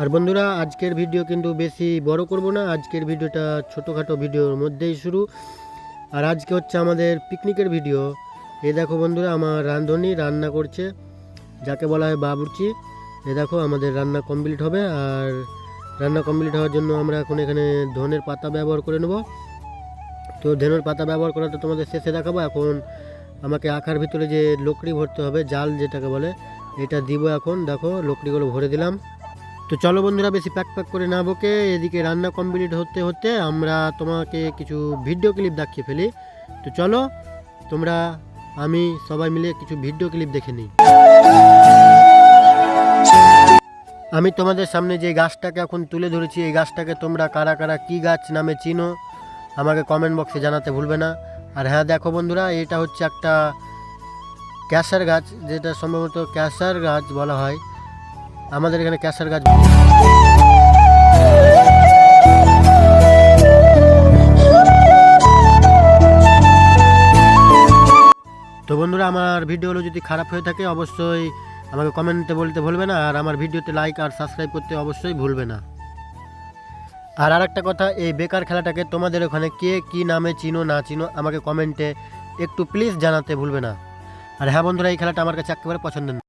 আর বন্ধুরা, আজকের ভিডিও কিন্তু বেশি বড় করব না। আজকের ভিডিওটা ছোটোখাটো ভিডিওর মধ্যেই শুরু। আর আজকে হচ্ছে আমাদের পিকনিকের ভিডিও। এ দেখো বন্ধুরা, আমার রাঁধুনি রান্না করছে, যাকে বলা হয় বাবুর্চি। এ দেখো, আমাদের রান্না কমপ্লিট হবে। আর রান্না কমপ্লিট হওয়ার জন্য আমরা এখন এখানে ধনের পাতা ব্যবহার করে নেব। তো ধনের পাতা ব্যবহার করা তো তোমাদের শেষে দেখাবো। এখন আমাকে আখার ভিতরে যে লকড়ি ভরতে হবে, জাল যেটাকে বলে, এটা দিব এখন। দেখো, লকড়িগুলো ভরে দিলাম। তো চলো বন্ধুরা, বেশি প্যাক প্যাক করে না বকে এদিকে রান্না কমপ্লিট হতে হতে আমরা তোমাকে কিছু ভিডিও ক্লিপ দেখিয়ে ফেলি। তো চলো, তোমরা, আমি সবাই মিলে কিছু ভিডিও ক্লিপ দেখে নিই। আমি তোমাদের সামনে যে গাছটাকে এখন তুলে ধরেছি, এই গাছটাকে তোমরা কারা কারা কী গাছ নামে চিনো, আমাকে কমেন্ট বক্সে জানাতে ভুলবে না। আর হ্যাঁ দেখো বন্ধুরা, এটা হচ্ছে একটা ক্যাসার গাছ, যেটা সম্ভবত ক্যাসার গাছ বলা হয়। আমাদের এখানে ক্যাসার গাছ তো বন্ধুরা, আমার ভিডিওগুলো যদি খারাপ হয়ে থাকে, অবশ্যই আমাকে কমেন্টে বলতে ভুলবে না, আর আমার ভিডিওতে লাইক আর সাবস্ক্রাইব করতে অবশ্যই ভুলবে না। আর আরেকটা কথা, এই বেকার খেলাটাকে তোমাদের ওখানে কে কি নামে চিনো, না চিনো, আমাকে কমেন্টে একটু প্লিজ জানাতে ভুলবে না। আর হ্যাঁ বন্ধুরা, এই খেলাটা আমার কাছে একেবারে পছন্দের না।